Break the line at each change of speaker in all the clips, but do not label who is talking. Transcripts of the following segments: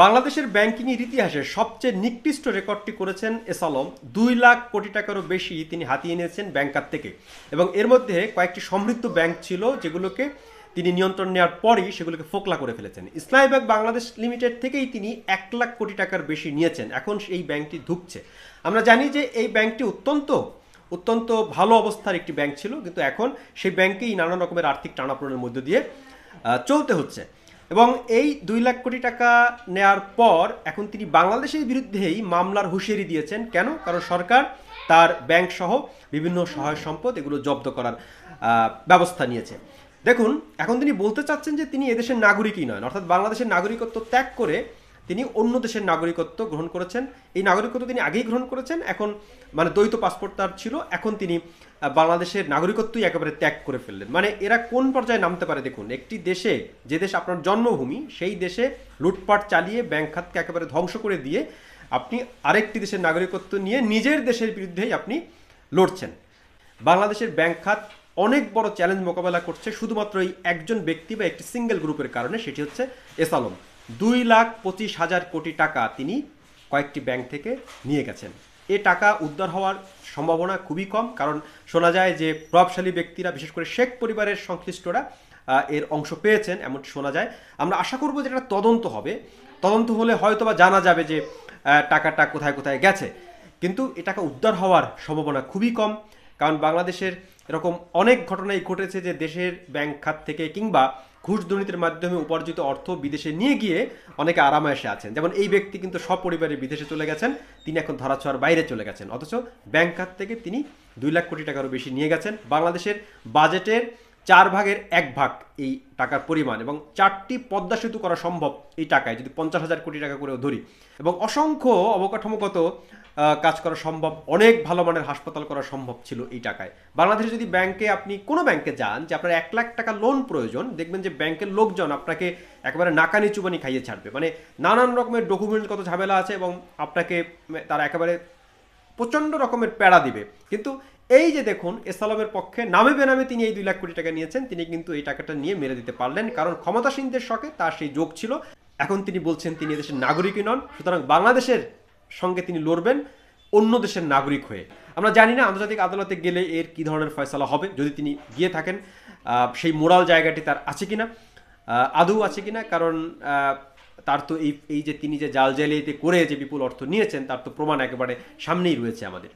বাংলাদেশের ব্যাংকিংয়ের ইতিহাসে সবচেয়ে নিকৃষ্ট রেকর্ডটি করেছেন এসালম। দুই লাখ কোটি টাকারও বেশি তিনি হাতিয়ে নিয়েছেন ব্যাংকার থেকে। এবং এর মধ্যে কয়েকটি সমৃদ্ধ ব্যাংক ছিল যেগুলোকে তিনি নিয়ন্ত্রণ নেওয়ার পরই সেগুলোকে ফোকলা করে ফেলেছেন। ইসলামী ব্যাংক বাংলাদেশ লিমিটেড থেকেই তিনি এক লাখ কোটি টাকার বেশি নিয়েছেন। এখন এই ব্যাংকটি ধুকছে আমরা জানি যে এই ব্যাংকটি অত্যন্ত অত্যন্ত ভালো অবস্থার একটি ব্যাংক ছিল। কিন্তু এখন সেই ব্যাংকেই নানা রকমের আর্থিক টানাপোড়েনের মধ্য দিয়ে চলতে হচ্ছে। এবং এই দুই লাখ কোটি টাকা নেয়ার পর এখন তিনি বাংলাদেশের বিরুদ্ধেই মামলার হুঁশিয়ারি দিয়েছেন। কেন? কারণ সরকার তার ব্যাংক সহ বিভিন্ন সহায় সম্পদ এগুলো জব্দ করার ব্যবস্থা নিয়েছে। দেখুন, এখন তিনি বলতে চাচ্ছেন যে তিনি এদেশের নাগরিকই নয়, অর্থাৎ বাংলাদেশের নাগরিকত্ব ত্যাগ করে তিনি অন্য দেশের নাগরিকত্ব গ্রহণ করেছেন। এই নাগরিকত্ব তিনি আগেই গ্রহণ করেছেন। এখন মানে দ্বৈত পাসপোর্ট তার ছিল। এখন তিনি বাংলাদেশের নাগরিকত্বই একেবারে ত্যাগ করে ফেললেন। মানে এরা কোন পর্যায়ে নামতে পারে দেখুন, একটি দেশে যে দেশ আপনার জন্মভূমি, সেই দেশে লুটপাট চালিয়ে ব্যাংক খাতকে একেবারে ধ্বংস করে দিয়ে আপনি আরেকটি দেশের নাগরিকত্ব নিয়ে নিজের দেশের বিরুদ্ধেই আপনি লড়ছেন। বাংলাদেশের ব্যাংক খাত অনেক বড় চ্যালেঞ্জ মোকাবেলা করছে। শুধুমাত্র এই একজন ব্যক্তি বা একটি সিঙ্গেল গ্রুপের কারণে, সেটি হচ্ছে এস আলম দুই লাখ পঁচিশ হাজার কোটি টাকা তিনি কয়েকটি ব্যাংক থেকে নিয়ে গেছেন। এ টাকা উদ্ধার হওয়ার সম্ভাবনা খুবই কম, কারণ শোনা যায় যে প্রভাবশালী ব্যক্তিরা, বিশেষ করে শেখ পরিবারের সংশ্লিষ্টরা এর অংশ পেয়েছেন, এমনটি শোনা যায়। আমরা আশা করব যে এটা তদন্ত হবে। তদন্ত হলে হয়তো বা জানা যাবে যে টাকাটা কোথায় কোথায় গেছে। কিন্তু এ টাকা উদ্ধার হওয়ার সম্ভাবনা খুবই কম, কারণ বাংলাদেশের এরকম অনেক ঘটনাই ঘটেছে যে দেশের ব্যাংক খাত থেকে কিংবা ঘুষ দুর্নীতির মাধ্যমে উপার্জিত অর্থ বিদেশে নিয়ে গিয়ে অনেকে আরামায়েশে আছেন। যেমন এই ব্যক্তি কিন্তু সপরিবারে বিদেশে চলে গেছেন, তিনি এখন ধরাছোঁয়ার বাইরে চলে গেছেন। অথচ ব্যাংক খাত থেকে তিনি দুই লাখ কোটি টাকারও বেশি নিয়ে গেছেন। বাংলাদেশের বাজেটের চার ভাগের এক ভাগ এই টাকার পরিমাণ এবং চারটি পদ্মা সেতু করা সম্ভব এই টাকায়, যদি পঞ্চাশ হাজার কোটি টাকা করেও ধরি। এবং অসংখ্য অবকাঠামোগত কাজ করা সম্ভব, অনেক ভালো মানের হাসপাতাল করা সম্ভব ছিল এই টাকায়। বাংলাদেশে যদি ব্যাংকে আপনি, কোনো ব্যাংকে যান যে আপনার এক লাখ টাকা লোন প্রয়োজন, দেখবেন যে ব্যাংকের লোকজন আপনাকে একেবারে নাকানি চুবানি খাইয়ে ছাড়বে। মানে নানান রকমের ডকুমেন্টগত ঝামেলা আছে এবং আপনাকে, তারা একেবারে প্রচণ্ড রকমের প্যাড়া দিবে। কিন্তু এই যে দেখুন, এসালামের পক্ষে নামে বেনামে তিনি এই দুই লাখ কোটি টাকা নিয়েছেন, তিনি কিন্তু এই টাকাটা নিয়ে মেরে দিতে পারলেন। কারণ ক্ষমতাসীনদের শখে তার সেই যোগ ছিল। এখন তিনি বলছেন, তিনি এদেশের নাগরিকই নন, সুতরাং বাংলাদেশের সঙ্গে তিনি লড়বেন অন্য দেশের নাগরিক হয়ে। আমরা জানি না আন্তর্জাতিক আদালতে গেলে এর কি ধরনের ফয়সালা হবে, যদি তিনি গিয়ে থাকেন সেই মোরাল জায়গাটি তার আছে কিনা আদৌ আছে কিনা, কারণ তার তো এই এই যে তিনি যে জাল জালিয়াতি করে যে বিপুল অর্থ নিয়েছেন, তার তো প্রমাণ একেবারে সামনেই রয়েছে আমাদের।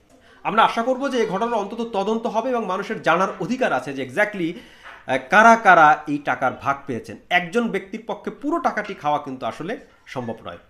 আমরা আশা করব যে এই ঘটনার অন্তত তদন্ত হবে এবং মানুষের জানার অধিকার আছে যে এক্স্যাক্টলি কারা কারা এই টাকার ভাগ পেয়েছেন। একজন ব্যক্তির পক্ষে পুরো টাকাটি খাওয়া কিন্তু আসলে সম্ভব নয়।